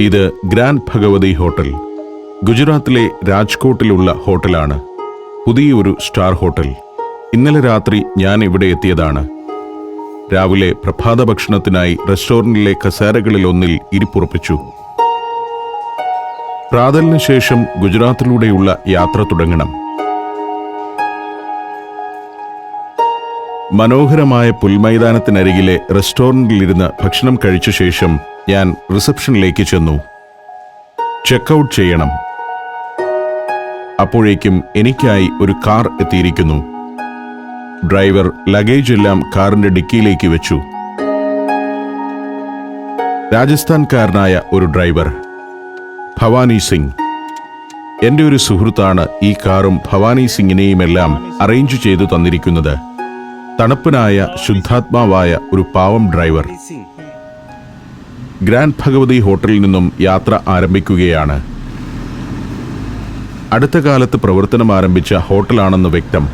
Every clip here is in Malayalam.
ഇത് ഗ്രാൻഡ് ഭഗവതി ഹോട്ടൽ. ഗുജറാത്തിലെ രാജ്കോട്ടിലുള്ള ഹോട്ടലാണ്. പുതിയൊരു സ്റ്റാർ ഹോട്ടൽ. ഇന്നലെ രാത്രി ഞാൻ ഇവിടെ എത്തിയതാണ്. രാവിലെ പ്രഭാത ഭക്ഷണത്തിനായി റെസ്റ്റോറന്റിലെ കസേരകളിൽ ഒന്നിൽ ഇരിപ്പുറപ്പിച്ചു. പ്രാതലിന് ശേഷം ഗുജറാത്തിലൂടെയുള്ള യാത്ര തുടങ്ങണം. മനോഹരമായ പുൽമൈതാനത്തിനരികിലെ റെസ്റ്റോറന്റിലിരുന്ന് ഭക്ഷണം കഴിച്ച ശേഷം ഞാൻ റിസപ്ഷനിലേക്ക് ചെന്നു. ചെക്കൗട്ട് ചെയ്യണം. അപ്പോഴേക്കും എനിക്കായി ഒരു കാർ എത്തിയിരിക്കുന്നു. ഡ്രൈവർ ലഗേജ് എല്ലാം കാറിന്റെ ഡിക്കിയിലേക്ക് വെച്ചു. രാജസ്ഥാൻകാരനായ ഒരു ഡ്രൈവർ ഭവാനി സിംഗ്. എന്റെ ഒരു സുഹൃത്താണ് ഈ കാറും ഭവാനി സിംഗിനെയുമെല്ലാം അറേഞ്ച് ചെയ്തു തന്നിരിക്കുന്നത്. തണുപ്പനായ ശുദ്ധാത്മാവായ ഒരു പാവം ഡ്രൈവർ. ഗ്രാൻഡ് ഭഗവതി ഹോട്ടലിൽ നിന്നും യാത്ര ആരംഭിക്കുകയാണ്. അടുത്ത കാലത്ത് പ്രവർത്തനം ആരംഭിച്ച ഹോട്ടലാണെന്ന് വ്യക്തം.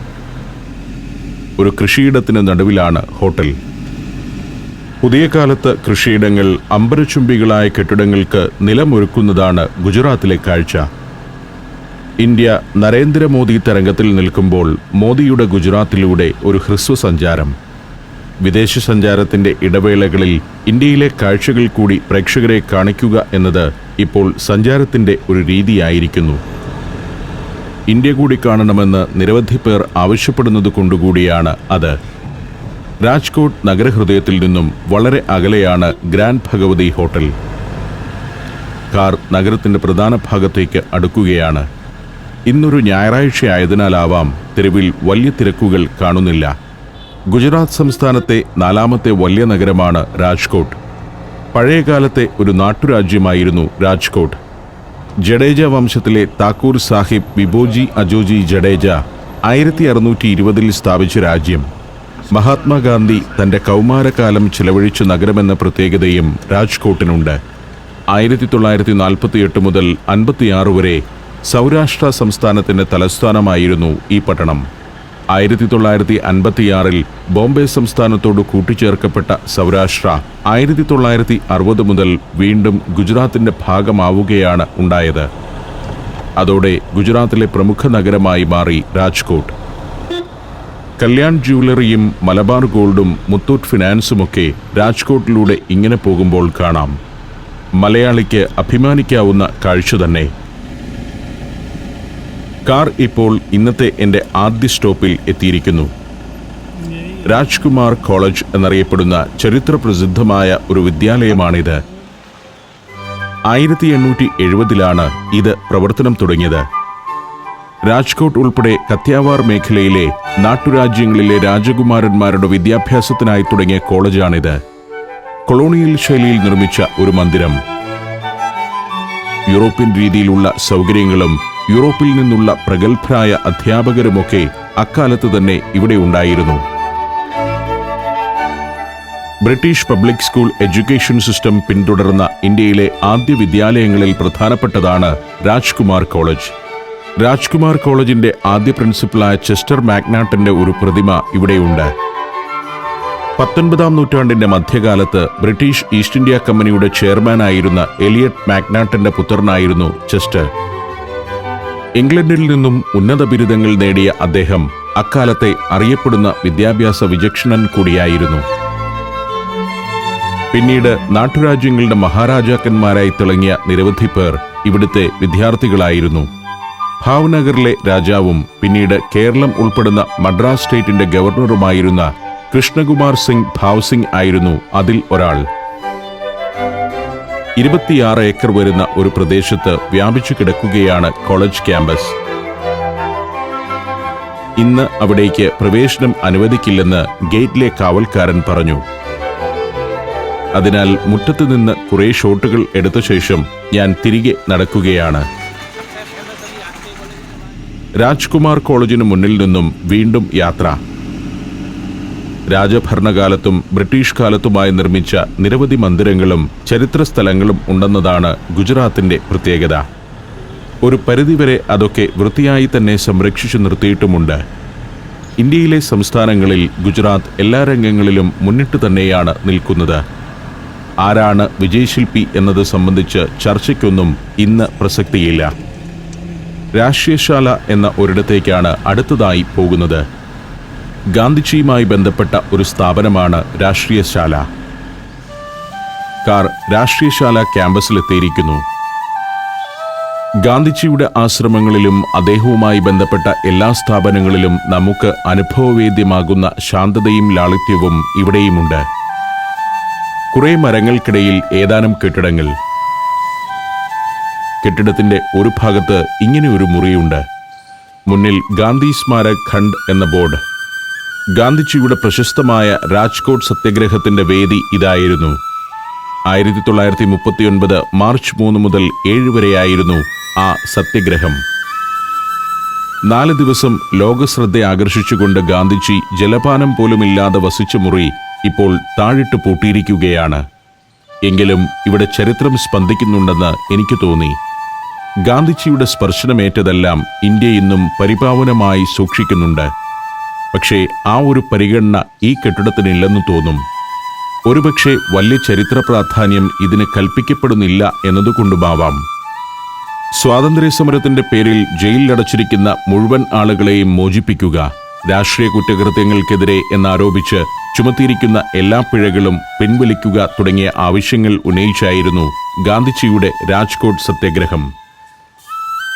ഒരു കൃഷിയിടത്തിന് നടുവിലാണ് ഹോട്ടൽ. പുതിയ കാലത്ത് കൃഷിയിടങ്ങൾ അമ്പരചുംബികളായ കെട്ടിടങ്ങൾക്ക് നിലമൊരുക്കുന്നതാണ് ഗുജറാത്തിലെ കാഴ്ച. ഇന്ത്യ നരേന്ദ്രമോദി തരംഗത്തിൽ നിൽക്കുമ്പോൾ മോദിയുടെ ഗുജറാത്തിലൂടെ ഒരു ഹ്രസ്വ സഞ്ചാരം വിദേശ സഞ്ചാരത്തിന്റെ ഇടവേളകളിൽ ഇന്ത്യയിലെ കാഴ്ചകൾ കൂടി പ്രേക്ഷകരെ കാണിക്കുക എന്നത് ഇപ്പോൾ സഞ്ചാരത്തിന്റെ ഒരു രീതിയായിരിക്കുന്നു. ഇന്ത്യ കൂടി കാണണമെന്ന് നിരവധി പേർ ആവശ്യപ്പെടുന്നത് കൊണ്ടുകൂടിയാണ് അത്. രാജ്കോട്ട് നഗരഹൃദയത്തിൽ നിന്നും വളരെ അകലെയാണ് ഗ്രാൻഡ് ഭഗവതി ഹോട്ടൽ. കാർ നഗരത്തിന്റെ പ്രധാന ഭാഗത്തേക്ക് അടുക്കുകയാണ്. ഇന്നൊരു ഞായറാഴ്ച ആയതിനാലാവാം തെരുവിൽ വലിയ തിരക്കുകൾ കാണുന്നില്ല. ഗുജറാത്ത് സംസ്ഥാനത്തെ നാലാമത്തെ വലിയ നഗരമാണ് രാജ്കോട്ട്. പഴയകാലത്തെ ഒരു നാട്ടുരാജ്യമായിരുന്നു രാജ്കോട്ട്. ജഡേജ വംശത്തിലെ താക്കൂർ സാഹിബ് വിഭോജി അജോജി ജഡേജ ആയിരത്തി അറുന്നൂറ്റി ഇരുപതിൽ സ്ഥാപിച്ച രാജ്യം. മഹാത്മാഗാന്ധി തന്റെ കൗമാരകാലം ചിലവഴിച്ച നഗരമെന്ന പ്രത്യേകതയും രാജ്കോട്ടിനുണ്ട്. ആയിരത്തി തൊള്ളായിരത്തി നാൽപ്പത്തിയെട്ട് മുതൽ അൻപത്തിയാറ് വരെ സൗരാഷ്ട്ര സംസ്ഥാനത്തിന്റെ തലസ്ഥാനമായിരുന്നു ഈ പട്ടണം. ആയിരത്തി തൊള്ളായിരത്തി അൻപത്തിയാറിൽ ബോംബെ സംസ്ഥാനത്തോട് കൂട്ടിച്ചേർക്കപ്പെട്ട സൗരാഷ്ട്ര ആയിരത്തി തൊള്ളായിരത്തി അറുപത് മുതൽ വീണ്ടും ഗുജറാത്തിന്റെ ഭാഗമാവുകയാണ് ഉണ്ടായത്. അതോടെ ഗുജറാത്തിലെ പ്രമുഖ നഗരമായി മാറി രാജ്കോട്ട്. കല്യാൺ ജ്വല്ലറിയും മലബാർ ഗോൾഡും മുത്തൂറ്റ് ഫിനാൻസുമൊക്കെ രാജ്കോട്ടിലൂടെ ഇങ്ങനെ പോകുമ്പോൾ കാണാം. മലയാളിക്ക് അഭിമാനിക്കാവുന്ന കാഴ്ച തന്നെ. കാർ ഇപ്പോൾ ഇന്നത്തെ എന്റെ ആദ്യ സ്റ്റോപ്പിൽ എത്തിയിരിക്കുന്നു. രാജ്കുമാർ കോളേജ് എന്നറിയപ്പെടുന്ന ചരിത്ര പ്രസിദ്ധമായ ഒരു വിദ്യാലയമാണിത്. ആയിരത്തി എണ്ണൂറ്റി എഴുപതിലാണ് ഇത് പ്രവർത്തനം തുടങ്ങിയത്. രാജ്കോട്ട് ഉൾപ്പെടെ കത്യാവാർ മേഖലയിലെ നാട്ടുരാജ്യങ്ങളിലെ രാജകുമാരന്മാരുടെ വിദ്യാഭ്യാസത്തിനായി തുടങ്ങിയ കോളേജാണിത്. കൊളോണിയൽ ശൈലിയിൽ നിർമ്മിച്ച ഒരു മന്ദിരം. യൂറോപ്യൻ രീതിയിലുള്ള സൗകര്യങ്ങളും യൂറോപ്പിൽ നിന്നുള്ള പ്രഗത്ഭരായ അധ്യാപകരുമൊക്കെ അക്കാലത്ത് തന്നെ ഇവിടെ ഉണ്ടായിരുന്നു. British public school education system പിന്തുടർന്ന ഇന്ത്യയിലെ ആദ്യ വിദ്യാലയങ്ങളിൽ പ്രധാനപ്പെട്ടതാണ് രാജ്കുമാർ കോളേജ്. രാജ്കുമാർ കോളേജിന്റെ ആദ്യ പ്രിൻസിപ്പലായ ചെസ്റ്റർ മാഗ്നാട്ടിന്റെ ഒരു പ്രതിമ ഇവിടെയുണ്ട്. പത്തൊൻപതാം നൂറ്റാണ്ടിന്റെ മധ്യകാലത്ത് ബ്രിട്ടീഷ് ഈസ്റ്റ് ഇന്ത്യ കമ്പനിയുടെ ചെയർമാനായിരുന്ന എലിയറ്റ് മാഗ്നാട്ടിന്റെ പുത്രനായിരുന്നു ചെസ്റ്റർ. ഇംഗ്ലണ്ടിൽ നിന്നും ഉന്നത ബിരുദങ്ങൾ നേടിയ അദ്ദേഹം അക്കാലത്തെ അറിയപ്പെടുന്ന വിദ്യാഭ്യാസ വിചക്ഷണൻ കൂടിയായിരുന്നു. പിന്നീട് നാട്ടുരാജ്യങ്ങളുടെ മഹാരാജാക്കന്മാരായി തിളങ്ങിയ നിരവധി പേർ ഇവിടുത്തെ വിദ്യാർത്ഥികളായിരുന്നു. ഭാവ്നഗറിലെ രാജാവും പിന്നീട് കേരളം ഉൾപ്പെടുന്ന മദ്രാസ് സ്റ്റേറ്റിന്റെ ഗവർണറുമായിരുന്ന കൃഷ്ണകുമാർ സിംഗ് ഭാവ് സിംഗ് ആയിരുന്നു അതിൽ ഒരാൾ. ഇരുപത്തിയാറ് ഏക്കർ വരുന്ന ഒരു പ്രദേശത്ത് വ്യാപിച്ചു കിടക്കുകയാണ് കോളേജ് ക്യാമ്പസ്. ഇന്ന് അവിടേക്ക് പ്രവേശനം അനുവദിക്കില്ലെന്ന് ഗേറ്റിലെ കാവൽക്കാരൻ പറഞ്ഞു. അതിനാൽ മുറ്റത്ത് നിന്ന് കുറേ ഷോട്ടുകൾ എടുത്ത ശേഷം ഞാൻ തിരികെ നടക്കുകയാണ്. രാജ്കുമാർ കോളേജിന് മുന്നിൽ നിന്നും വീണ്ടും യാത്ര. രാജഭരണകാലത്തും ബ്രിട്ടീഷ് കാലത്തുമായി നിർമ്മിച്ച നിരവധി മന്ദിരങ്ങളും ചരിത്ര സ്ഥലങ്ങളും ഉണ്ടെന്നതാണ് ഗുജറാത്തിന്റെ പ്രത്യേകത. ഒരു പരിധിവരെ അതൊക്കെ വൃത്തിയായി തന്നെ സംരക്ഷിച്ചു നിർത്തിയിട്ടുമുണ്ട്. ഇന്ത്യയിലെ സംസ്ഥാനങ്ങളിൽ ഗുജറാത്ത് എല്ലാ രംഗങ്ങളിലും മുന്നിട്ട് തന്നെയാണ് നിൽക്കുന്നത്. ആരാണ് വിജയശില്പി എന്നത് സംബന്ധിച്ച് ചർച്ചയ്ക്കൊന്നും ഇന്ന് പ്രസക്തിയില്ല. രാഷ്ട്രീയശാല എന്ന ഒരിടത്തേക്കാണ് അടുത്തതായി പോകുന്നത്. ഗാന്ധിജിയുമായി ബന്ധപ്പെട്ട ഒരു സ്ഥാപനമാണ് രാഷ്ട്രീയശാല. കാർ രാഷ്ട്രീയശാല ക്യാമ്പസിലെത്തിയിരിക്കുന്നു. ഗാന്ധിജിയുടെ ആശ്രമങ്ങളിലും അദ്ദേഹവുമായി ബന്ധപ്പെട്ട എല്ലാ സ്ഥാപനങ്ങളിലും നമുക്ക് അനുഭവവേദ്യമാകുന്ന ശാന്തതയും ലാളിത്യവും ഇവിടെയുമുണ്ട്. കുറെ മരങ്ങൾക്കിടയിൽ ഏതാനും കെട്ടിടങ്ങൾ. കെട്ടിടത്തിന്റെ ഒരു ഭാഗത്ത് ഇങ്ങനെ ഒരു മുറിയുണ്ട്. മുന്നിൽ ഗാന്ധി സ്മാരക് ഖണ്ഡ് എന്ന ബോർഡ്. ഗാന്ധിജിയുടെ പ്രശസ്തമായ രാജ്കോട്ട് സത്യഗ്രഹത്തിന്റെ വേദി ഇതായിരുന്നു. ആയിരത്തി തൊള്ളായിരത്തി മുപ്പത്തിയൊൻപത് മാർച്ച് മൂന്ന് മുതൽ ഏഴ് വരെയായിരുന്നു ആ സത്യഗ്രഹം. നാല് ദിവസം ലോകശ്രദ്ധ ആകർഷിച്ചുകൊണ്ട് ഗാന്ധിജി ജലപാനം പോലുമില്ലാതെ വസിച്ച മുറി ഇപ്പോൾ താഴിട്ട് പൂട്ടിയിരിക്കുകയാണ്. എങ്കിലും ഇവിടെ ചരിത്രം സ്പന്ദിക്കുന്നുണ്ടെന്ന് എനിക്ക് തോന്നി. ഗാന്ധിജിയുടെ സ്പർശനമേറ്റതെല്ലാം ഇന്ത്യ ഇന്നും പരിപാവനമായി സൂക്ഷിക്കുന്നുണ്ട്. പക്ഷേ ആ ഒരു പരിഗണന ഈ കെട്ടിടത്തിനില്ലെന്ന് തോന്നും. ഒരുപക്ഷെ വലിയ ചരിത്ര പ്രാധാന്യം ഇതിന് കൽപ്പിക്കപ്പെടുന്നില്ല എന്നതുകൊണ്ടുമാവാം സ്വാതന്ത്ര്യ സമരത്തിന്റെ പേരിൽ ജയിലിലടച്ചിരിക്കുന്ന മുഴുവൻ ആളുകളെയും മോചിപ്പിക്കുക രാഷ്ട്രീയ കുറ്റകൃത്യങ്ങൾക്കെതിരെ എന്നാരോപിച്ച് ചുമത്തിയിരിക്കുന്ന എല്ലാ പിഴകളും പിൻവലിക്കുക തുടങ്ങിയ ആവശ്യങ്ങൾ ഉന്നയിച്ചായിരുന്നു ഗാന്ധിജിയുടെ രാജ്കോട്ട് സത്യാഗ്രഹം.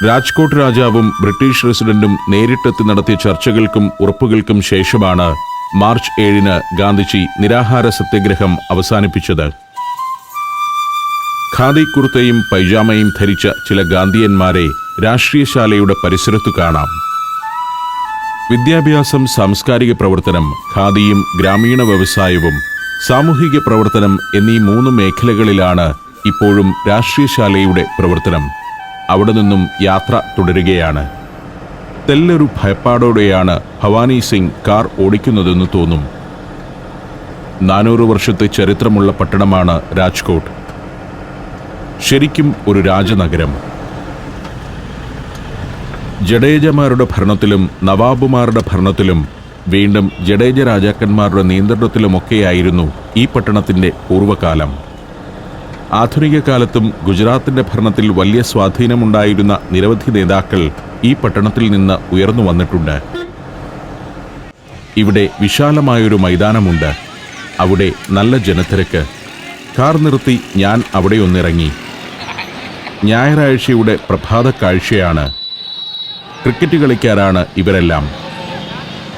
രാജ്കോട്ട് രാജാവും ബ്രിട്ടീഷ് റസിഡന്റും നേരിട്ടെത്തി നടത്തിയ ചർച്ചകൾക്കും ഉറപ്പുകൾക്കും ശേഷമാണ് മാർച്ച് ഏഴിന് ഗാന്ധിജി നിരാഹാര സത്യഗ്രഹം അവസാനിപ്പിച്ചത്. ഖാദി കുർത്തയും പൈജാമയും ധരിച്ച ചില ഗാന്ധിയന്മാരെ രാഷ്ട്രീയശാലയുടെ പരിസരത്തു കാണാം. വിദ്യാഭ്യാസം സാംസ്കാരിക പ്രവർത്തനം ഖാദിയും ഗ്രാമീണ വ്യവസായവും സാമൂഹിക പ്രവർത്തനം എന്നീ മൂന്ന് മേഖലകളിലാണ് ഇപ്പോഴും രാഷ്ട്രീയശാലയുടെ പ്രവർത്തനം. അവിടെ നിന്നും യാത്ര തുടരുകയാണ്. തെല്ലൊരു ഭയപ്പാടോടെയാണ് ഭവാനി സിംഗ് കാർ ഓടിക്കുന്നതെന്ന് തോന്നും. നാനൂറ് വർഷത്തെ ചരിത്രമുള്ള പട്ടണമാണ് രാജ്കോട്ട്. ശരിക്കും ഒരു രാജനഗരം. ജഡേജമാരുടെ ഭരണത്തിലും നവാബുമാരുടെ ഭരണത്തിലും വീണ്ടും ജഡേജ രാജാക്കന്മാരുടെ നിയന്ത്രണത്തിലുമൊക്കെയായിരുന്നു ഈ പട്ടണത്തിന്റെ പൂർവകാലം. ആധുനിക കാലത്തും ഗുജറാത്തിന്റെ ഭരണത്തിൽ വലിയ സ്വാധീനമുണ്ടായിരുന്ന നിരവധി നേതാക്കൾ ഈ പട്ടണത്തിൽ നിന്ന് ഉയർന്നു വന്നിട്ടുണ്ട്. ഇവിടെ വിശാലമായൊരു മൈതാനമുണ്ട്. അവിടെ നല്ല ജനത്തിരക്ക്. കാർ നിർത്തി ഞാൻ അവിടെ ഒന്നിറങ്ങി. ഞായറാഴ്ചയുടെ പ്രഭാത കാഴ്ചയാണ്. ക്രിക്കറ്റ് കളിക്കാരാണ് ഇവരെല്ലാം.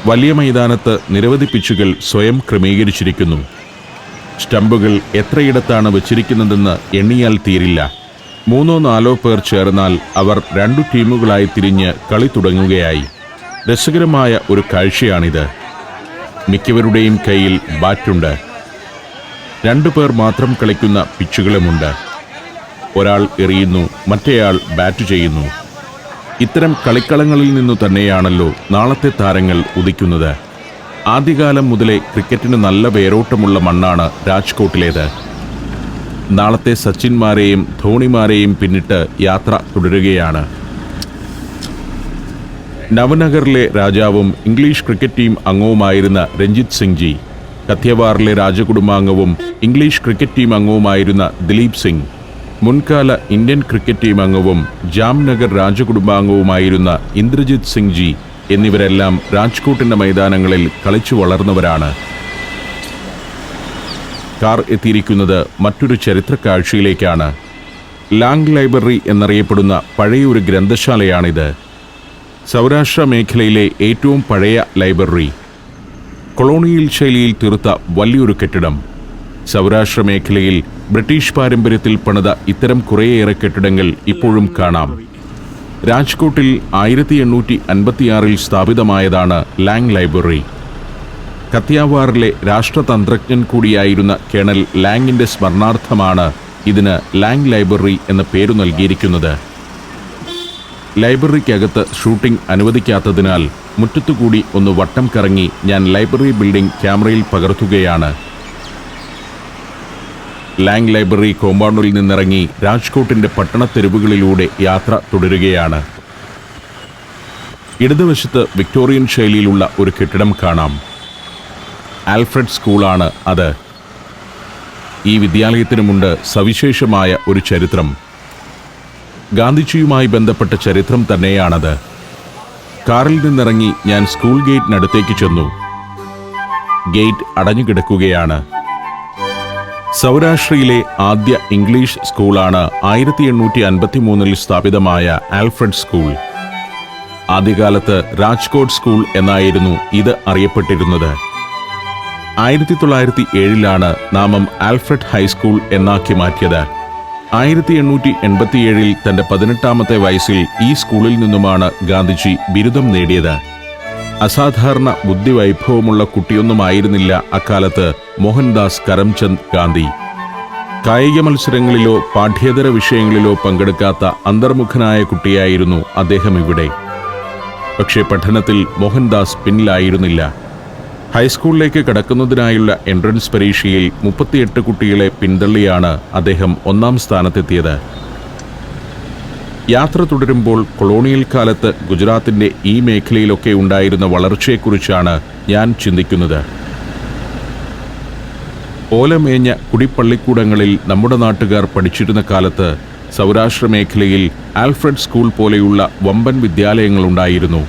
വലിയ മൈതാനത്ത് നിരവധി പിച്ചുകൾ സ്വയം ക്രമീകരിച്ചിരിക്കുന്നു. സ്റ്റമ്പുകൾ എത്രയിടത്താണ് വച്ചിരിക്കുന്നതെന്ന് എണ്ണിയാൽ തീരില്ല. മൂന്നോ നാലോ പേർ ചേർന്നാൽ അവർ രണ്ടു ടീമുകളായി തിരിഞ്ഞ് കളി തുടങ്ങുകയായി. രസകരമായ ഒരു കാഴ്ചയാണിത്. മിക്കവരുടെയും കയ്യിൽ ബാറ്റുണ്ട്. രണ്ടു പേർ മാത്രം കളിക്കുന്ന പിച്ചുകളുമുണ്ട്. ഒരാൾ എറിയുന്നു മറ്റേയാൾ ബാറ്റ് ചെയ്യുന്നു. ഇത്തരം കളിക്കളങ്ങളിൽ നിന്നു തന്നെയാണല്ലോ നാളത്തെ താരങ്ങൾ ഉദിക്കുന്നത്. ആദ്യകാലം മുതലേ ക്രിക്കറ്റിന് നല്ല വേരോട്ടമുള്ള മണ്ണാണ് രാജ്കോട്ടിലേത്. നാളത്തെ സച്ചിന്മാരെയും ധോണിമാരെയും പിന്നിട്ട് യാത്ര തുടരുകയാണ്. നവനഗറിലെ രാജാവും ഇംഗ്ലീഷ് ക്രിക്കറ്റ് ടീം അംഗവുമായിരുന്ന രഞ്ജിത് സിംഗ് ജി കഥ്യവാറിലെ രാജകുടുംബാംഗവും ഇംഗ്ലീഷ് ക്രിക്കറ്റ് ടീം അംഗവുമായിരുന്ന ദിലീപ് സിംഗ് മുൻകാല ഇന്ത്യൻ ക്രിക്കറ്റ് ടീം അംഗവും ജാംനഗർ രാജകുടുംബാംഗവുമായിരുന്ന ഇന്ദ്രജിത് സിംഗ് ജി എന്നിവരെല്ലാം രാജ്കോട്ടിന്റെ മൈതാനങ്ങളിൽ കളിച്ചു വളർന്നവരാണ്. കാർ എത്തിയിരിക്കുന്നത് മറ്റൊരു ചരിത്ര കാഴ്ചയിലേക്കാണ് ലാങ് ലൈബ്രറി എന്നറിയപ്പെടുന്ന പഴയൊരു ഗ്രന്ഥശാലയാണിത്. സൗരാഷ്ട്ര മേഖലയിലെ ഏറ്റവും പഴയ ലൈബ്രറി. കൊളോണിയൽ ശൈലിയിൽ തീർത്ത വലിയൊരു കെട്ടിടം. സൗരാഷ്ട്ര മേഖലയിൽ ബ്രിട്ടീഷ് പാരമ്പര്യത്തിൽ പണിത ഇത്തരം കുറേയേറെ കെട്ടിടങ്ങൾ ഇപ്പോഴും കാണാം. രാജ്കോട്ടിൽ ആയിരത്തി എണ്ണൂറ്റി അൻപത്തിയാറിൽ സ്ഥാപിതമായതാണ് ലാങ് ലൈബ്രറി. കത്തിയാവാറിലെ രാഷ്ട്രതന്ത്രജ്ഞൻ കൂടിയായിരുന്ന കേണൽ ലാങ്ങിന്റെ സ്മരണാർത്ഥമാണ് ഇതിന് ലാങ് ലൈബ്രറി എന്ന പേരു നൽകിയിരിക്കുന്നത്. ലൈബ്രറിക്കകത്ത് ഷൂട്ടിംഗ് അനുവദിക്കാത്തതിനാൽ മുറ്റത്തുകൂടി ഒന്ന് വട്ടം കറങ്ങി ഞാൻ ലൈബ്രറി ബിൽഡിംഗ് ക്യാമറയിൽ പകർത്തുകയാണ്. ലാങ് ലൈബ്രറി കോമ്പൗണ്ടിൽ നിന്നിറങ്ങി രാജ്കോട്ടിന്റെ പട്ടണത്തെരുവുകളിലൂടെ യാത്ര തുടരുകയാണ്. ഇടതുവശത്ത് വിക്ടോറിയൻ ശൈലിയിലുള്ള ഒരു കെട്ടിടം കാണാം. ആൽഫ്രഡ് സ്കൂളാണ് അത്. ഈ വിദ്യാലയത്തിനുമുണ്ട് സവിശേഷമായ ഒരു ചരിത്രം. ഗാന്ധിജിയുമായി ബന്ധപ്പെട്ട ചരിത്രം തന്നെയാണത്. കാറിൽ നിന്നിറങ്ങി ഞാൻ സ്കൂൾ ഗേറ്റിനടുത്തേക്ക് ചെന്നു. ഗേറ്റ് അടഞ്ഞുകിടക്കുകയാണ്. സൗരാഷ്ട്രയിലെ ആദ്യ ഇംഗ്ലീഷ് സ്കൂളാണ് ആയിരത്തി എണ്ണൂറ്റി അൻപത്തി മൂന്നിൽ സ്ഥാപിതമായ ആൽഫ്രഡ് സ്കൂൾ. ആദ്യകാലത്ത് രാജ്കോട്ട് സ്കൂൾ എന്നായിരുന്നു ഇത് അറിയപ്പെട്ടിരുന്നത്. ആയിരത്തി തൊള്ളായിരത്തി ഏഴിലാണ് നാമം ആൽഫ്രഡ് ഹൈസ്കൂൾ എന്നാക്കി മാറ്റിയത്. ആയിരത്തി എണ്ണൂറ്റി എൺപത്തിയേഴിൽ തന്റെ പതിനെട്ടാമത്തെ വയസ്സിൽ ഈ സ്കൂളിൽ നിന്നുമാണ് ഗാന്ധിജി ബിരുദം നേടിയത്. അസാധാരണ ബുദ്ധിവൈഭവമുള്ള കുട്ടിയൊന്നുമായിരുന്നില്ല അക്കാലത്ത് മോഹൻദാസ് കരംചന്ദ് ഗാന്ധി. കായിക മത്സരങ്ങളിലോ പാഠ്യേതര വിഷയങ്ങളിലോ പങ്കെടുക്കാത്ത അന്തർമുഖനായ കുട്ടിയായിരുന്നു അദ്ദേഹം ഇവിടെ. പക്ഷേ പഠനത്തിൽ മോഹൻദാസ് പിന്നിലായിരുന്നില്ല. ഹൈസ്കൂളിലേക്ക് കടക്കുന്നതിനായുള്ള എൻട്രൻസ് പരീക്ഷയിൽ മുപ്പത്തിയെട്ട് കുട്ടികളെ പിന്തള്ളിയാണ് അദ്ദേഹം ഒന്നാം സ്ഥാനത്തെത്തിയത്. യാത്ര തുടരുമ്പോൾ കൊളോണിയൽ കാലത്ത് ഗുജറാത്തിന്റെ ഈ മേഖലയിലൊക്കെ ഉണ്ടായിരുന്ന വളർച്ചയെക്കുറിച്ചാണ് ഞാൻ ചിന്തിക്കുന്നത്. ഓലമേഞ്ഞ കുടിപ്പള്ളിക്കൂടങ്ങളിൽ നമ്മുടെ നാട്ടുകാർ പഠിച്ചിരുന്ന കാലത്ത് സൗരാഷ്ട്ര മേഖലയിൽ ആൽഫ്രഡ് സ്കൂൾ പോലെയുള്ള വമ്പൻ വിദ്യാലയങ്ങളുണ്ടായിരുന്നു.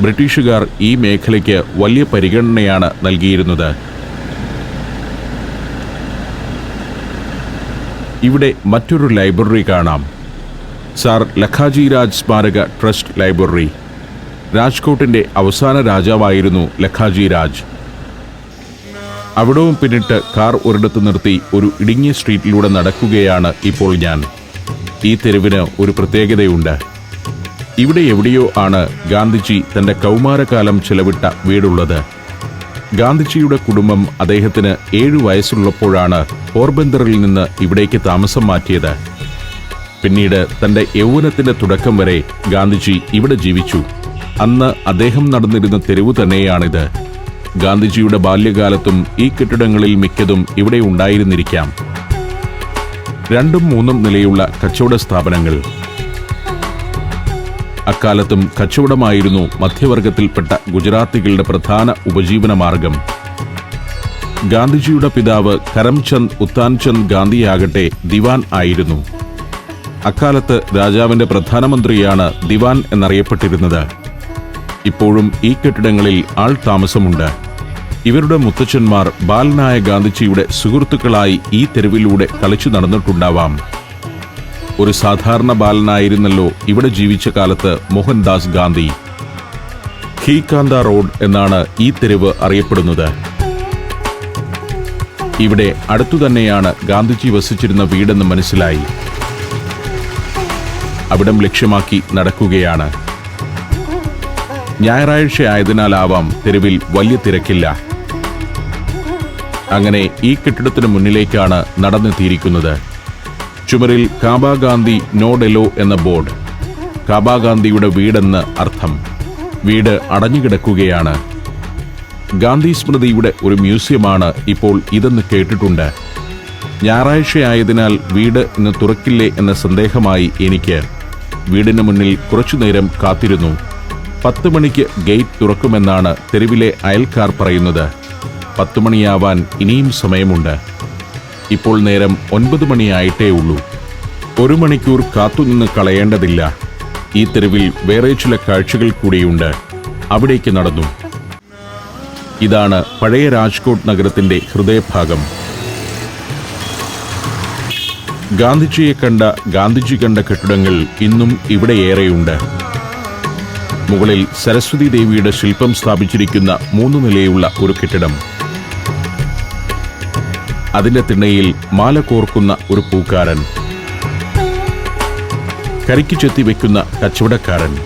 ബ്രിട്ടീഷുകാർ ഈ മേഖലയ്ക്ക് വലിയ പരിഗണനയാണ് നൽകിയിരുന്നത്. ഇവിടെ മറ്റൊരു ലൈബ്രറി കാണാം. സാർ ലഖാജി രാജ് സ്മാരക ട്രസ്റ്റ് ലൈബ്രറി. രാജ്കോട്ടിന്റെ അവസാന രാജാവായിരുന്നു ലഖാജി രാജ് അവിടവും പിന്നിട്ട് കാർ ഒരിടത്ത് നിർത്തി ഒരു ഇടുങ്ങിയ സ്ട്രീറ്റിലൂടെ നടക്കുകയാണ് ഇപ്പോൾ ഞാൻ. ഈ തെരുവിന് ഒരു പ്രത്യേകതയുണ്ട്. ഇവിടെ എവിടെയോ ആണ് ഗാന്ധിജി തന്റെ കൗമാരകാലം ചെലവിട്ട വീടുള്ളത്. ഗാന്ധിജിയുടെ കുടുംബം അദ്ദേഹത്തിന് ഏഴു വയസ്സുള്ളപ്പോഴാണ് പോർബന്ദറിൽ നിന്ന് ഇവിടേക്ക് താമസം മാറ്റിയത്. പിന്നീട് തന്റെ യൗവനത്തിന്റെ തുടക്കം വരെ ഗാന്ധിജി ഇവിടെ ജീവിച്ചു. അന്ന് അദ്ദേഹം നടന്നിരുന്ന തെരുവ് തന്നെയാണിത്. ഗാന്ധിജിയുടെ ബാല്യകാലത്തും ഈ കെട്ടിടങ്ങളിൽ മിക്കതും ഇവിടെ ഉണ്ടായിരുന്നിരിക്കാം. രണ്ടും മൂന്നും നിലയുള്ള കച്ചവട സ്ഥാപനങ്ങൾ. അക്കാലത്തും കച്ചവടമായിരുന്നു മധ്യവർഗത്തിൽപ്പെട്ട ഗുജറാത്തികളുടെ പ്രധാന ഉപജീവന മാർഗം. ഗാന്ധിജിയുടെ പിതാവ് കരംചന്ദ് ഉത്താൻചന്ദ് ഗാന്ധിയാകട്ടെ ദിവാൻ ആയിരുന്നു. അക്കാലത്ത് രാജാവിന്റെ പ്രധാനമന്ത്രിയാണ് ദിവാൻ എന്നറിയപ്പെട്ടിരുന്നത്. ഇപ്പോഴും ഈ കെട്ടിടങ്ങളിൽ ആൾ താമസമുണ്ട്. ഇവരുടെ മുത്തച്ഛന്മാർ ബാലനായ ഗാന്ധിജിയുടെ സുഹൃത്തുക്കളായി ഈ തെരുവിലൂടെ കളിച്ചു നടന്നിട്ടുണ്ടാവാം. ഒരു സാധാരണ ബാലനായിരുന്നല്ലോ ഇവിടെ ജീവിച്ച കാലത്ത് മോഹൻദാസ് ഗാന്ധി. ഖീകാന്ത റോഡ് എന്നാണ് ഈ തെരുവ് അറിയപ്പെടുന്നത്. ഇവിടെ അടുത്തുതന്നെയാണ് ഗാന്ധിജി വസിച്ചിരുന്ന വീടെന്ന് മനസ്സിലായി. അവിടം ലക്ഷ്യമാക്കി നടക്കുകയാണ്. ഞായറാഴ്ച ആയതിനാലാവാം തെരുവിൽ വലിയ തിരക്കില്ല. അങ്ങനെ ഈ കെട്ടിടത്തിന് മുന്നിലേക്കാണ് നടന്നെത്തിയിരിക്കുന്നത്. ചുമരിൽ കാബാഗാന്ധി നോഡെലോ എന്ന ബോർഡ്. കാബാഗാന്ധിയുടെ വീടെന്ന് അർത്ഥം. വീട് അടഞ്ഞുകിടക്കുകയാണ്. ഗാന്ധി സ്മൃതിയുടെ ഒരു മ്യൂസിയമാണ് ഇപ്പോൾ ഇതെന്ന് കേട്ടിട്ടുണ്ട്. ഞായറാഴ്ചയായതിനാൽ വീട് ഇന്ന് തുറക്കില്ലേ എന്ന സന്ദേഹമായി എനിക്ക്. വീടിന് മുന്നിൽ കുറച്ചുനേരം കാത്തിരുന്നു. പത്ത് മണിക്ക് ഗേറ്റ് തുറക്കുമെന്നാണ് തെരുവിലെ അയൽക്കാർ പറയുന്നത്. പത്ത് മണിയാവാൻ ഇനിയും സമയമുണ്ട്. ഇപ്പോൾ നേരം ഒൻപത് മണിയായിട്ടേ ഉള്ളൂ. ഒരു മണിക്കൂർ കാത്തുനിന്ന് കളയേണ്ടതില്ല. ഈ തെരുവിൽ വേറെ ചില കാഴ്ചകൾ കൂടിയുണ്ട്. അവിടേക്ക് നടന്നു. ഇതാണ് പഴയ രാജ്കോട്ട് നഗരത്തിന്റെ ഹൃദയഭാഗം. ഗാന്ധിജിയെ കണ്ട ഗാന്ധിജി കണ്ട കെട്ടിടങ്ങൾ ഇന്നും ഇവിടെ ഏറെയുണ്ട്. മുകളിൽ സരസ്വതി ദേവിയുടെ ശില്പം സ്ഥാപിച്ചിരിക്കുന്ന മൂന്ന് നിലയുള്ള ഒരു കെട്ടിടം. അതിന്റെ തിണ്ണയിൽ മാല കോർക്കുന്ന ഒരു പൂക്കാരൻ. കരിക്ക് ചെത്തി വെക്കുന്ന കച്ചവടക്കാരൻ.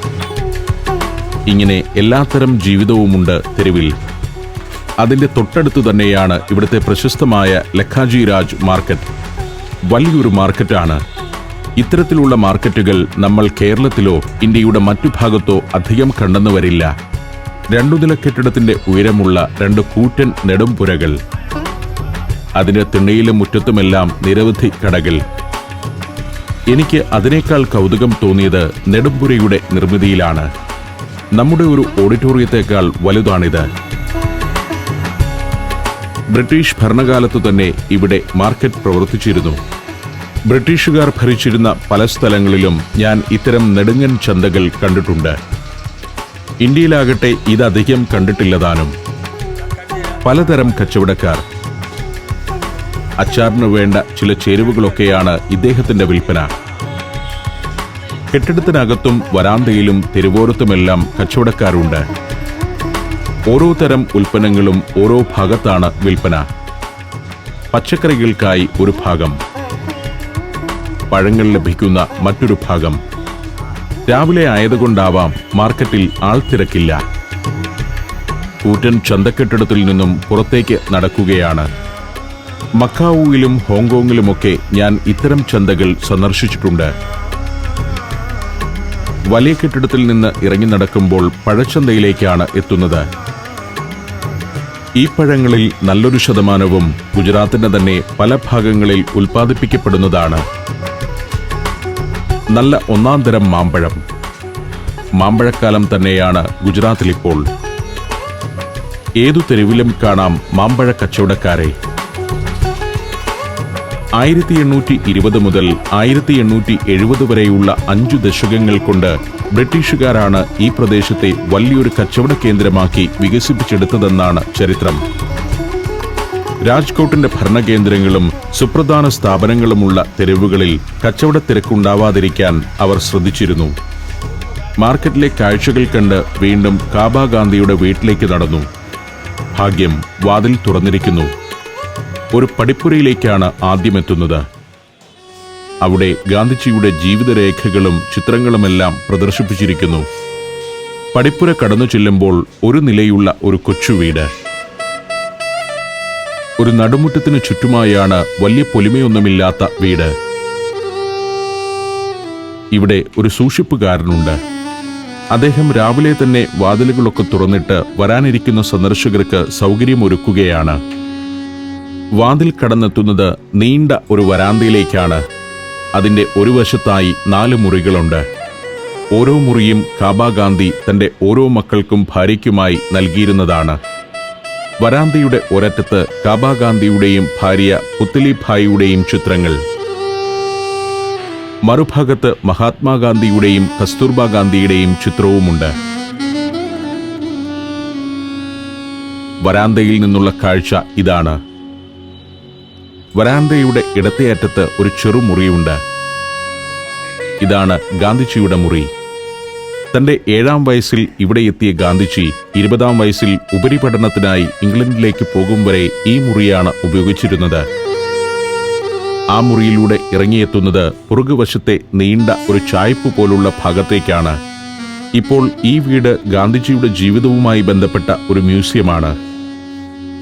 ഇങ്ങനെ എല്ലാത്തരം ജീവിതവുമുണ്ട് തെരുവിൽ. അതിന്റെ തൊട്ടടുത്തു തന്നെയാണ് ഇവിടുത്തെ പ്രശസ്തമായ ലഖാജി രാജ് മാർക്കറ്റ്. വലിയൊരു മാർക്കറ്റാണ്. ഇത്തരത്തിലുള്ള മാർക്കറ്റുകൾ നമ്മൾ കേരളത്തിലോ ഇന്ത്യയുടെ മറ്റു ഭാഗത്തോ അധികം കണ്ടെന്നു വരില്ല. രണ്ടു നില കെട്ടിടത്തിന്റെ ഉയരമുള്ള രണ്ട് കൂറ്റൻ നെടുംപുരകൾ. അതിന്റെ തിണ്ണയിലും മുറ്റത്തുമെല്ലാം നിരവധി കടകൾ. എനിക്ക് അതിനേക്കാൾ കൗതുകം തോന്നിയത് നെടുംപുരയുടെ നിർമ്മിതിയിലാണ്. നമ്മുടെ ഒരു ഓഡിറ്റോറിയത്തെക്കാൾ വലുതാണിത്. ബ്രിട്ടീഷ് ഭരണകാലത്തു തന്നെ ഇവിടെ മാർക്കറ്റ് പ്രവർത്തിച്ചിരുന്നു. ബ്രിട്ടീഷുകാർ ഭരിച്ചിരുന്ന പല സ്ഥലങ്ങളിലും ഞാൻ ഇത്തരം നെടുങ്ങൻ ചന്തകൾ കണ്ടിട്ടുണ്ട്. ഇന്ത്യയിലാകട്ടെ ഇതധികം കണ്ടിട്ടില്ലതാനും. പലതരം കച്ചവടക്കാർ. അച്ചാറിന് വേണ്ട ചില ചേരുവകളൊക്കെയാണ് ഇദ്ദേഹത്തിന്റെ വിൽപ്പന. കെട്ടിടത്തിനകത്തും വരാന്തയിലും തെരുവോരത്തുമെല്ലാം കച്ചവടക്കാരുണ്ട്. ഓരോ തരം ഉൽപ്പന്നങ്ങളും ഓരോ ഭാഗത്താണ് വിൽപ്പന. പച്ചക്കറികൾക്കായി ഒരു ഭാഗം. പഴങ്ങൾ ലഭിക്കുന്ന മറ്റൊരു ഭാഗം. രാവിലെ ആയതുകൊണ്ടാവാം മാർക്കറ്റിൽ ആൾ തിരക്കില്ല. കൂറ്റൻ ചന്തക്കെട്ടിടത്തിൽ നിന്നും പുറത്തേക്ക് നടക്കുകയാണ്. മക്കാവുവിലും ഹോങ്കോങ്ങിലുമൊക്കെ ഞാൻ ഇത്തരം ചന്തകൾ സന്ദർശിച്ചിട്ടുണ്ട്. വലിയ കെട്ടിടത്തിൽ നിന്ന് ഇറങ്ങി നടക്കുമ്പോൾ പഴച്ചന്തയിലേക്കാണ് എത്തുന്നത്. ഈ പഴങ്ങളിൽ നല്ലൊരു ശതമാനവും ഗുജറാത്തിന്റെ തന്നെ പല ഭാഗങ്ങളിൽ ഉൽപ്പാദിപ്പിക്കപ്പെടുന്നതാണ്. നല്ല ഒന്നാം തരം മാമ്പഴം. മാമ്പഴക്കാലം തന്നെയാണ് ഗുജറാത്തിൽ ഇപ്പോൾ ഏതു തെരുവിലും കാണാം മാമ്പഴ കച്ചവടക്കാരെ. ആയിരത്തി എണ്ണൂറ്റി ഇരുപത് മുതൽ ആയിരത്തി എണ്ണൂറ്റി എഴുപത് വരെയുള്ള അഞ്ചു ദശകങ്ങൾ കൊണ്ട് ബ്രിട്ടീഷുകാരാണ് ഈ പ്രദേശത്തെ വലിയൊരു കച്ചവട കേന്ദ്രമാക്കി വികസിപ്പിച്ചെടുത്തതെന്നാണ് ചരിത്രം. രാജ്കോട്ടിന്റെ ഭരണകേന്ദ്രങ്ങളും സുപ്രധാന സ്ഥാപനങ്ങളുമുള്ള തെരുവുകളിൽ കച്ചവട തിരക്കുണ്ടാവാതിരിക്കാൻ അവർ ശ്രദ്ധിച്ചിരുന്നു. മാർക്കറ്റിലെ കാഴ്ചകൾ കണ്ട് വീണ്ടും കാബ ഗാന്ധിയുടെ വീട്ടിലേക്ക് നടന്നു. ഭാഗ്യം വാതിൽ തുറന്നിരിക്കുന്നു. ഒരു പടിപ്പുരയിലേക്കാണ് ആദ്യമെത്തുന്നത്. അവിടെ ഗാന്ധിജിയുടെ ജീവിതരേഖകളും ചിത്രങ്ങളുമെല്ലാം പ്രദർശിപ്പിച്ചിരിക്കുന്നു. പടിപ്പുര കടന്നു ചെല്ലുമ്പോൾ ഒരു നിലയുള്ള ഒരു കൊച്ചു വീട്. ഒരു നടുമുറ്റത്തിന് ചുറ്റുമായാണ് വലിയ പൊലിമയൊന്നുമില്ലാത്ത വീട്. ഇവിടെ ഒരു സൂക്ഷിപ്പുകാരനുണ്ട്. അദ്ദേഹം രാവിലെ തന്നെ വാതിലുകളൊക്കെ തുറന്നിട്ട് വരാനിരിക്കുന്ന സന്ദർശകർക്ക് സൗകര്യമൊരുക്കുകയാണ്. വാതിൽ കടന്നെത്തുന്നത് നീണ്ട ഒരു വരാന്തയിലേക്കാണ്. അതിന്റെ ഒരു വശത്തായി നാല് മുറികളുണ്ട്. ഓരോ മുറിയും കാബ ഗാന്ധി തന്റെ ഓരോ മക്കൾക്കും ഭാര്യയ്ക്കുമായി നൽകിയിരുന്നതാണ്. വരാന്തയുടെ ഒരറ്റത്ത് കാബ ഗാന്ധിയുടെയും ഭാര്യ പുത്തലിഭായിയുടെയും ചിത്രങ്ങൾ. മറുഭാഗത്ത് മഹാത്മാഗാന്ധിയുടെയും കസ്തൂർബ ഗാന്ധിയുടെയും ചിത്രവുമുണ്ട്. വരാന്തയിൽ നിന്നുള്ള കാഴ്ച ഇതാണ്. വരാന്തയുടെ ഇടത്തേയറ്റത്ത് ഒരു ഒരു ചെറുമുറിയുണ്ട് ഇതാണ് ഗാന്ധിജിയുടെ മുറി. തന്റെ ഏഴാം വയസ്സിൽ ഇവിടെ എത്തിയ ഗാന്ധിജി ഇരുപതാം വയസ്സിൽ ഉപരിപഠനത്തിനായി ഇംഗ്ലണ്ടിലേക്ക് പോകും വരെ ഈ മുറിയാണ് ഉപയോഗിച്ചിരുന്നത്. ആ മുറിയിലൂടെ ഇറങ്ങിയെത്തുന്നത് പുറകുവശത്തെ നീണ്ട ഒരു ചായ്പ് പോലുള്ള ഭാഗത്തേക്കാണ്. ഇപ്പോൾ ഈ വീട് ഗാന്ധിജിയുടെ ജീവിതവുമായി ബന്ധപ്പെട്ട ഒരു മ്യൂസിയമാണ്.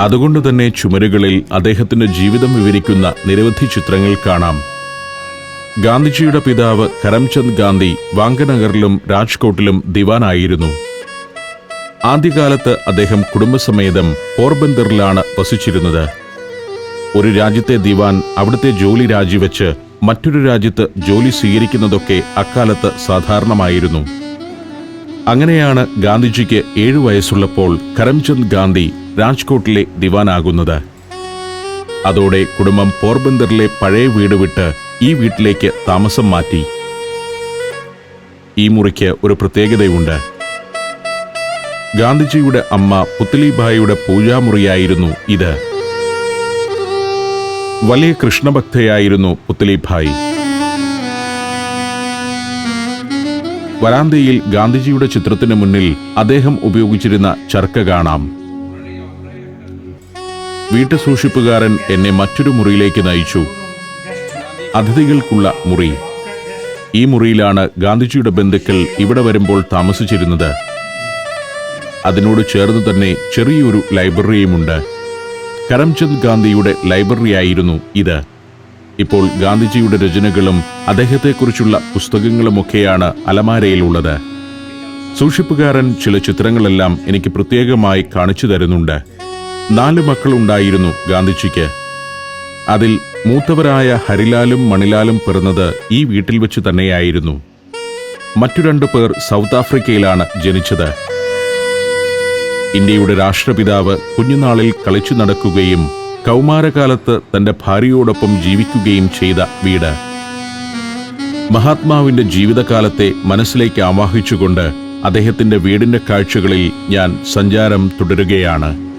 അതുകൊണ്ട് തന്നെ ചുമരുകളിൽ അദ്ദേഹത്തിന്റെ ജീവിതം വിവരിക്കുന്ന നിരവധി ചിത്രങ്ങൾ കാണാം. ഗാന്ധിജിയുടെ പിതാവ് കരംചന്ദ് ഗാന്ധി വാങ്കനഗറിലും രാജ്കോട്ടിലും ദിവാനായിരുന്നു. ആദ്യകാലത്ത് അദ്ദേഹം കുടുംബസമേതം പോർബന്ദറിലാണ് വസിച്ചിരുന്നത്. ഒരു രാജ്യത്തെ ദിവാൻ അവിടുത്തെ ജോലി രാജിവെച്ച് മറ്റൊരു രാജ്യത്ത് ജോലി സ്വീകരിക്കുന്നതൊക്കെ അക്കാലത്ത് സാധാരണമായിരുന്നു. അങ്ങനെയാണ് ഗാന്ധിജിക്ക് ഏഴു വയസ്സുള്ളപ്പോൾ കരംചന്ദ് ഗാന്ധി രാജ്കോട്ടിലെ ദിവാനാകുന്നത്. അതോടെ കുടുംബം പോർബന്ദറിലെ പഴയ വീട് വിട്ട് ഈ വീട്ടിലേക്ക് താമസം മാറ്റി. ഈ മുറിക്ക് ഒരു പ്രത്യേകതയുണ്ട്. ഗാന്ധിജിയുടെ അമ്മ പുത്തലിഭായിയുടെ പൂജാമുറിയായിരുന്നു ഇത്. വലിയ കൃഷ്ണഭക്തയായിരുന്നു പുത്തലിഭായ് വരാന്തയിൽ ഗാന്ധിജിയുടെ ചിത്രത്തിന് മുന്നിൽ അദ്ദേഹം ഉപയോഗിച്ചിരുന്ന ചർക്ക കാണാം. വീട്ടു സൂക്ഷിപ്പുകാരൻ എന്നെ മറ്റൊരു മുറിയിലേക്ക് നയിച്ചു. അതിഥികൾക്കുള്ള മുറി. ഈ മുറിയിലാണ് ഗാന്ധിജിയുടെ ബന്ധുക്കൾ ഇവിടെ വരുമ്പോൾ താമസിച്ചിരുന്നത്. അതിനോട് ചേർന്ന് തന്നെ ചെറിയൊരു ലൈബ്രറിയുമുണ്ട്. കരംചന്ദ് ഗാന്ധിയുടെ ലൈബ്രറിയായിരുന്നു ഇത്. ഇപ്പോൾ ഗാന്ധിജിയുടെ രചനകളും അദ്ദേഹത്തെക്കുറിച്ചുള്ള പുസ്തകങ്ങളുമൊക്കെയാണ് അലമാരയിലുള്ളത്. സൂക്ഷിപ്പുകാരൻ ചില ചിത്രങ്ങളെല്ലാം എനിക്ക് പ്രത്യേകമായി കാണിച്ചു തരുന്നുണ്ട്. നാല് മക്കളുണ്ടായിരുന്നു ഗാന്ധിജിക്ക്. അതിൽ മൂത്തവരായ ഹരിലാലും മണിലാലും പിറന്നത് ഈ വീട്ടിൽ വെച്ച് തന്നെയായിരുന്നു. മറ്റു രണ്ടു പേർ സൗത്ത് ആഫ്രിക്കയിലാണ് ജനിച്ചത്. ഇന്ത്യയുടെ രാഷ്ട്രപിതാവ് കുഞ്ഞുനാളിൽ കളിച്ചു നടക്കുകയും കൗമാരകാലത്ത് തന്റെ ഭാര്യയോടൊപ്പം ജീവിക്കുകയും ചെയ്ത വീട്. മഹാത്മാവിന്റെ ജീവിതകാലത്തെ മനസ്സിലേക്ക് ആവാഹിച്ചുകൊണ്ട് അദ്ദേഹത്തിന്റെ വീടിന്റെ കാഴ്ചകളിൽ ഞാൻ സഞ്ചാരം തുടരുകയാണ്.